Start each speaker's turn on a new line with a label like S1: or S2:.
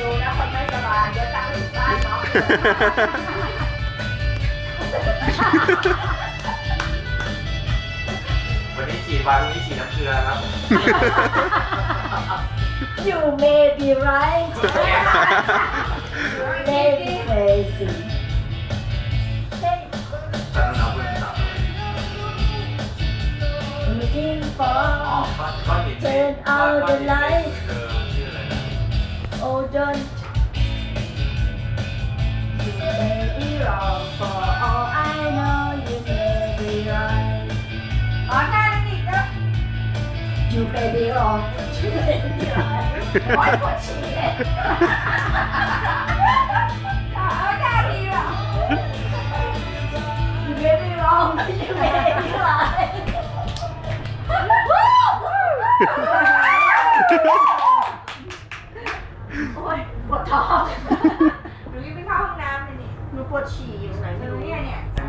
S1: ดูนะคนไม่สบายเดี๋ยวตั้งลูบ้านเนาะ
S2: วันนี้ฉีดวันนี้ฉีดน้ำเกลือครับ
S3: You may be right looking for
S2: Turn out the light
S3: Oh don't. You may be wrong for all I know You may be right You may be wrong you may be right.
S4: Why would she?
S3: โอ๊ยปวดท้อง
S4: หนูยังไม่เข้าห้องน้ำเลยนี่
S3: หนู
S1: ปวด
S3: ฉ
S1: ี่อยู่ไหน
S3: ไม่รู้เนี่ย
S4: เนี่ย